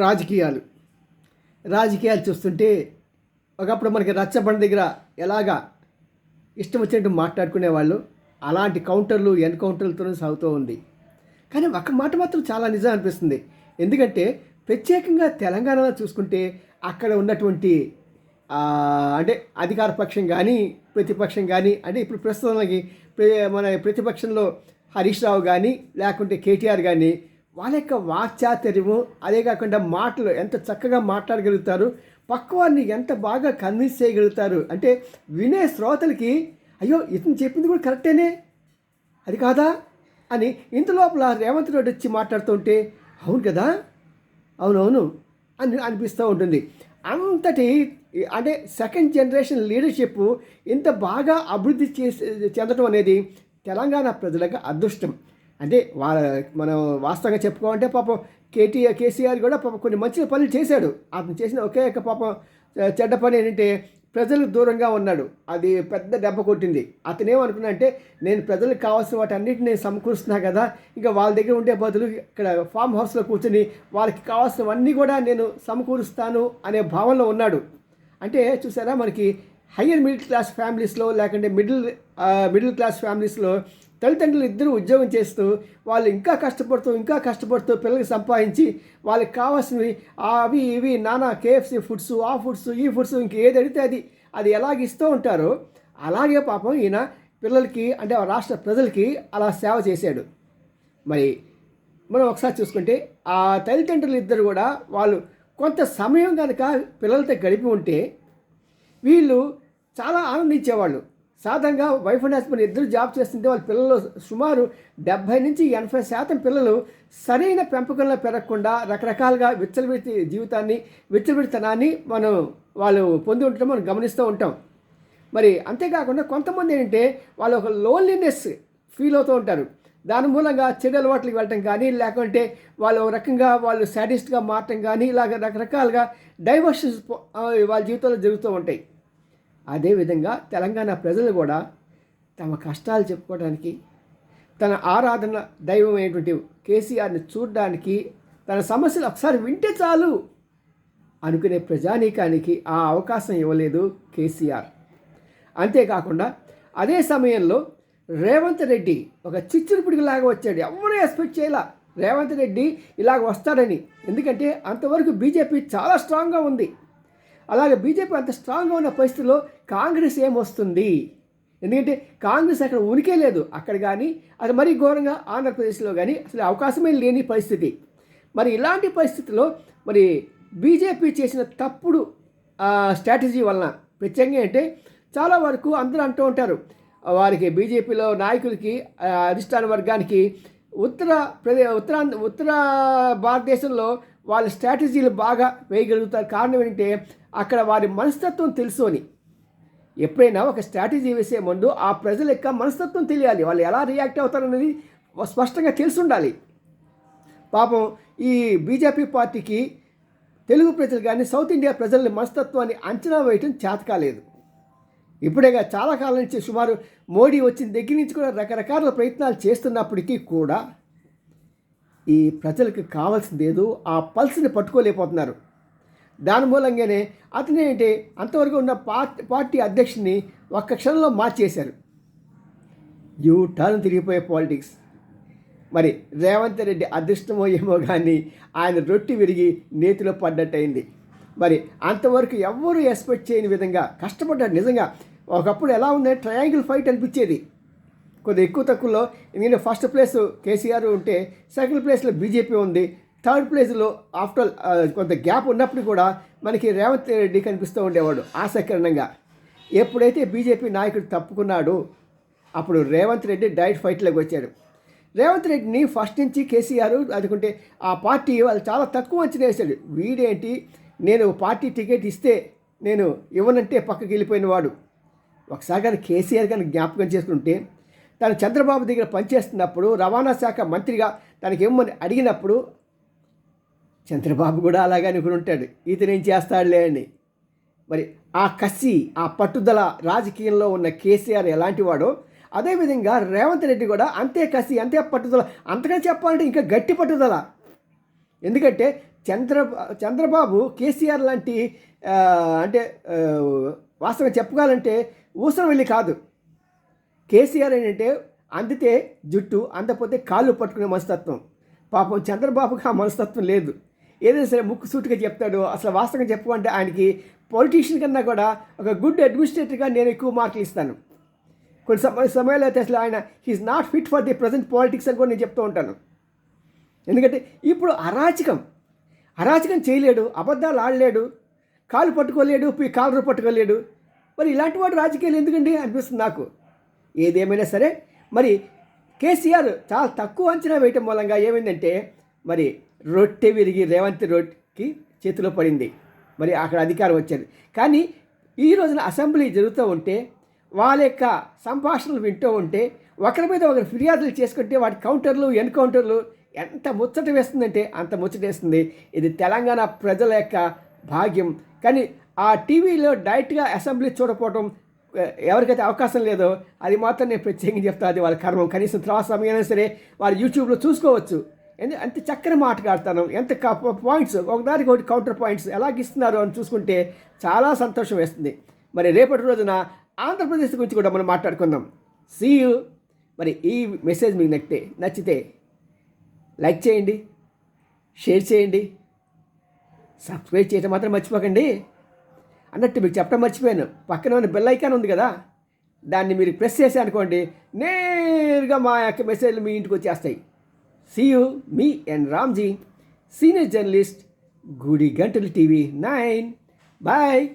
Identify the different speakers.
Speaker 1: రాజకీయాలు. రాజకీయాలు చూస్తుంటే ఒకప్పుడు మనకి రచ్చబండ దగ్గర ఎలాగా ఇష్టం వచ్చినట్టు మాట్లాడుకునేవాళ్ళు అలాంటి కౌంటర్లు ఎన్కౌంటర్లతోనే సాగుతూ ఉంది. కానీ ఒక మాట మాత్రం చాలా నిజం అనిపిస్తుంది. ఎందుకంటే ప్రత్యేకంగా తెలంగాణలో చూసుకుంటే అక్కడ ఉన్నటువంటి అంటే అధికార పక్షం కానీ ప్రతిపక్షం కానీ అంటే ఇప్పుడు ప్రస్తుతానికి మన ప్రతిపక్షంలో హరీష్ రావు కానీ లేకుంటే కేటీఆర్ కానీ వాళ్ళ యొక్క వాక్చాతుర్యము అదే కాకుండా మాటలు ఎంత చక్కగా మాట్లాడగలుగుతారు పక్కవారిని ఎంత బాగా కన్విన్స్ చేయగలుగుతారు. అంటే వినే శ్రోతలకి అయ్యో ఇతను చెప్పింది కూడా కరెక్టేనే? అది కాదా? అని ఇంతలోపల రేవంత్ రెడ్డి వచ్చి మాట్లాడుతుంటే అవును కదా? అవునవును. అని అనిపిస్తూ ఉంటుంది. అంతటి అంటే సెకండ్ జనరేషన్ లీడర్షిప్ ఇంత బాగా అభివృద్ధి చేసి చెందడం అనేది తెలంగాణ ప్రజలకు అదృష్టం. అంటే వాళ్ళ మనం వాస్తవంగా చెప్పుకోవాలంటే పాపం కేటీఆర్ కేసీఆర్ కూడా పాపం కొన్ని మంచి పనులు చేశాడు. అతను చేసిన ఒకే ఒక పాపం చెడ్డ పని ఏంటంటే ప్రజలకు దూరంగా ఉన్నాడు. అది పెద్ద దెబ్బ కొట్టింది. అతనేమనుకున్నా అంటే నేను ప్రజలకు కావాల్సిన వాటి అన్నిటిని నేను సమకూరుస్తున్నా కదా ఇంకా వాళ్ళ దగ్గర ఉండే బదులు ఇక్కడ ఫామ్ హౌస్లో కూర్చొని వాళ్ళకి కావాల్సినవన్నీ కూడా నేను సమకూరుస్తాను అనే భావనలో ఉన్నాడు. అంటే చూసారా మనకి హయ్యర్ మిడిల్ క్లాస్ ఫ్యామిలీస్లో లేకుంటే మిడిల్ మిడిల్ క్లాస్ ఫ్యామిలీస్లో తల్లిదండ్రులు ఇద్దరు ఉద్యోగం చేస్తూ వాళ్ళు ఇంకా కష్టపడుతూ ఇంకా కష్టపడుతూ పిల్లలకి సంపాదించి వాళ్ళకి కావాల్సినవి అవి ఇవి నానా కేఎఫ్సి ఫుడ్స్ ఆ ఫుడ్స్ ఈ ఫుడ్స్ ఇంక ఏది అడిగితే అది. అది ఎలాగ ఇస్తూ ఉంటారో అలాగే పాపం ఈయన పిల్లలకి అంటే ఆ రాష్ట్ర ప్రజలకి అలా సేవ చేశాడు. మరి మనం ఒకసారి చూసుకుంటే ఆ తల్లిదండ్రులు ఇద్దరు కూడా వాళ్ళు కొంత సమయం కనుక పిల్లలతో గడిపి ఉంటే వీళ్ళు చాలా ఆనందించేవాళ్ళు. సాధారణంగా వైఫ్ అండ్ హస్బెండ్ ఇద్దరు జాబ్ చేస్తుంటే వాళ్ళ పిల్లలు సుమారు డెబ్భై నుంచి ఎనభై శాతం పిల్లలు సరైన పెంపకంలో పెరగకుండా రకరకాలుగా విచ్చలవిడి జీవితాన్ని విచ్చలవిడితనాన్ని మనం వాళ్ళు పొంది ఉండటం మనం గమనిస్తూ ఉంటాం. మరి అంతేకాకుండా కొంతమంది ఏంటంటే వాళ్ళు ఒక లోన్లీనెస్ ఫీల్ అవుతూ ఉంటారు. దాని మూలంగా చెడు అలవాట్లకు వెళ్ళటం కానీ లేకుంటే వాళ్ళు ఒక రకంగా వాళ్ళు సాటిస్ట్గా మారటం కానీ ఇలాగ రకరకాలుగా డైవర్షన్స్ వాళ్ళ జీవితంలో జరుగుతూ ఉంటాయి. అదేవిధంగా తెలంగాణ ప్రజలు కూడా తమ కష్టాలు చెప్పుకోవడానికి తన ఆరాధన దైవం అయినటువంటి కేసీఆర్ని చూడడానికి తన సమస్యలు ఒకసారి వింటే చాలు అనుకునే ప్రజానీకానికి ఆ అవకాశం ఇవ్వలేదు కేసీఆర్. అంతేకాకుండా అదే సమయంలో రేవంత్ రెడ్డి ఒక చిచ్చురుపుడికిలాగా వచ్చాడు. ఎవరు ఎక్స్పెక్ట్ చేయాల రేవంత్ రెడ్డి ఇలాగ వస్తాడని. ఎందుకంటే అంతవరకు బీజేపీ చాలా స్ట్రాంగ్గా ఉంది. అలాగే బీజేపీ అంత స్ట్రాంగ్గా ఉన్న పరిస్థితిలో కాంగ్రెస్ ఏమొస్తుంది ఎందుకంటే కాంగ్రెస్ అక్కడ ఉనికే లేదు. అక్కడ కానీ అది మరీ ఘోరంగా ఆంధ్రప్రదేశ్లో కానీ అసలు అవకాశమే లేని పరిస్థితి. మరి ఇలాంటి పరిస్థితిలో మరి బీజేపీ చేసిన తప్పుడు స్ట్రాటజీ వలన ప్రత్యేకంగా అంటే చాలా వరకు అందరూ అంటూ ఉంటారు. వారికి బీజేపీలో నాయకులకి అధిష్టాన వర్గానికి ఉత్తర ప్రదే ఉత్తరాంధ్ర ఉత్తర భారతదేశంలో వాళ్ళ స్ట్రాటజీలు బాగా వేయగలుగుతారు. కారణం ఏంటంటే అక్కడ వారి మనస్తత్వం తెలుసు అని ఎప్పుడైనా ఒక స్ట్రాటజీ వేసే ముందు ఆ ప్రజల యొక్క మనస్తత్వం తెలియాలి. వాళ్ళు ఎలా రియాక్ట్ అవుతారనేది స్పష్టంగా తెలిసి ఉండాలి పాపం ఈ బీజేపీ పార్టీకి తెలుగు ప్రజలు కానీ సౌత్ ఇండియా ప్రజల మనస్తత్వాన్ని అంచనా వేయటం చేతకాలేదు ఇప్పుడేగా చాలా కాలం నుంచి సుమారు మోడీ వచ్చిన దగ్గర నుంచి కూడా రకరకాల ప్రయత్నాలు చేస్తున్నప్పటికీ కూడా ఈ ప్రజలకు కావాల్సింది ఏదో ఆ పల్స్ని పట్టుకోలేకపోతున్నారు. దాని మూలంగానే అతనేంటి అంతవరకు ఉన్న పార్టీ పార్టీ అధ్యక్షుని ఒక్క క్షణంలో మార్చేశారు. యూ టర్న్ తిరిగిపోయే పాలిటిక్స్. మరి రేవంత్ రెడ్డి అదృష్టమో ఏమో కానీ ఆయన రొట్టి విరిగి నేతిలో పడ్డట్టయింది. మరి అంతవరకు ఎవ్వరూ ఎక్స్పెక్ట్ చేయని విధంగా కష్టపడ్డాడు నిజంగా ఒకప్పుడు ఎలా ఉందంటే ట్రయాంగిల్ ఫైట్ అనిపించేది. కొద్దిగా ఎక్కువ తక్కువలో ఎందుకంటే ఫస్ట్ ప్లేస్ కేసీఆర్ ఉంటే సెకండ్ ప్లేస్లో బీజేపీ ఉంది. థర్డ్ ప్లేస్లో ఆఫ్టర్ కొంత గ్యాప్ ఉన్నప్పుడు కూడా మనకి రేవంత్ రెడ్డి కనిపిస్తూ ఉండేవాడు ఆసకరణంగా ఎప్పుడైతే బీజేపీ నాయకుడు తప్పుకున్నాడో అప్పుడు రేవంత్ రెడ్డి డైరెక్ట్ ఫైట్లోకి వచ్చాడు. రేవంత్ రెడ్డిని ఫస్ట్ నుంచి కేసీఆర్ అనుకుంటే ఆ పార్టీ వాళ్ళు చాలా తక్కువ అంచనా వేశాడు. వీడేంటి? నేను పార్టీ టికెట్ ఇస్తే నేను ఇవ్వనంటే పక్కకి వెళ్ళిపోయిన వాడు. ఒకసారి కానీ కేసీఆర్ కానీ జ్ఞాపకం చేసుకుంటే తను చంద్రబాబు దగ్గర పనిచేస్తున్నప్పుడు రవాణా శాఖ మంత్రిగా తనకి ఇవ్వమని అడిగినప్పుడు చంద్రబాబు కూడా అలాగే అనుకుని ఉంటాడు. ఈతనేం చేస్తాడులే అని. మరి ఆ కసి ఆ పట్టుదల రాజకీయంలో ఉన్న కేసీఆర్ ఎలాంటి వాడో అదేవిధంగా రేవంత్ రెడ్డి కూడా అంతే కసి అంతే పట్టుదల అంతకని చెప్పాలంటే ఇంకా గట్టి పట్టుదల. ఎందుకంటే చంద్ర చంద్రబాబు కేసీఆర్ లాంటి అంటే వాస్తవం వాస్తవంగా చెప్పుకోవాలంటే ఊసరం వెళ్ళి కాదు. కేసీఆర్ ఏంటంటే అందితే జుట్టు అందకపోతే కాళ్ళు పట్టుకునే మనస్తత్వం. పాపం చంద్రబాబుకి ఆ మనస్తత్వం లేదు. ఏదైనా సరే ముక్కు సూటిగా చెప్తాడు అసలు వాస్తవంగా చెప్పుకుంటే ఆయనకి పొలిటీషియన్ కన్నా కూడా ఒక గుడ్ అడ్మినిస్ట్రేటర్గా నేను ఎక్కువ మార్కులు ఇస్తాను. కొన్ని సమయ సమయాల్లో అయితే అసలు ఆయన he's not fit for the present politics అని కూడా నేను చెప్తూ ఉంటాను. ఎందుకంటే ఇప్పుడు అరాచకం. అరాచకం చేయలేడు అబద్ధాలు ఆడలేడు కాలు పట్టుకోలేడు పోయి కాలు పట్టుకోలేడు. మరి ఇలాంటి వాడు రాజకీయాలు ఎందుకండి అనిపిస్తుంది నాకు? ఏదేమైనా సరే మరి కేసీఆర్ చాలా తక్కువ అంచనా వేయటం మూలంగా ఏమైందంటే మరి రొట్టె విరిగి రేవంత్ రోడ్కి చేతిలో పడింది. మరి అక్కడ అధికారం వచ్చేది. కానీ ఈ రోజున అసెంబ్లీ జరుగుతూ ఉంటే వాళ్ళ యొక్క సంభాషణలు వింటూ ఉంటే ఒకరి మీద ఒకరు ఫిర్యాదులు చేసుకుంటే వాటి కౌంటర్లు ఎన్కౌంటర్లు ఎంత ముచ్చట వేస్తుందంటే అంత ముచ్చట వేస్తుంది. ఇది తెలంగాణ ప్రజల యొక్క భాగ్యం. కానీ ఆ టీవీలో డైరెక్ట్గా అసెంబ్లీ చూడకపోవడం ఎవరికైతే అవకాశం లేదో అది మాత్రం నేను ప్రత్యేకంగా చెప్తా అది వాళ్ళ కర్మం. కనీసం తర్వాత సమయమైనా సరే వాళ్ళు యూట్యూబ్లో చూసుకోవచ్చు. ఎందుకు అంత చక్కని మాట్లాడతాను ఎంత పాయింట్స్ ఒకదానికి ఒకటి కౌంటర్ పాయింట్స్ ఎలా ఇస్తున్నారు అని చూసుకుంటే చాలా సంతోషం వేస్తుంది. మరి రేపటి రోజున ఆంధ్రప్రదేశ్ గురించి కూడా మనం మాట్లాడుకుందాం. సీ మరి ఈ మెసేజ్ మీకు నచ్చితే నచ్చితే లైక్ చేయండి షేర్ చేయండి సబ్స్క్రైబ్ చేయడం మాత్రం మర్చిపోకండి. అన్నట్టు మీకు చెప్పడం మర్చిపోయాను. పక్కన ఉన్న బెల్ ఐకాన్ ఉంది కదా దాన్ని మీరు ప్రెస్ చేసి అనుకోండి నేరుగా మా యొక్క మెసేజ్లు మీ ఇంటికి వచ్చేస్తాయి. సీ యూ మీ ఎన్ రామ్జీ సీనియర్ జర్నలిస్ట్ గుడి గంటలు టీవీ నైన్ బాయ్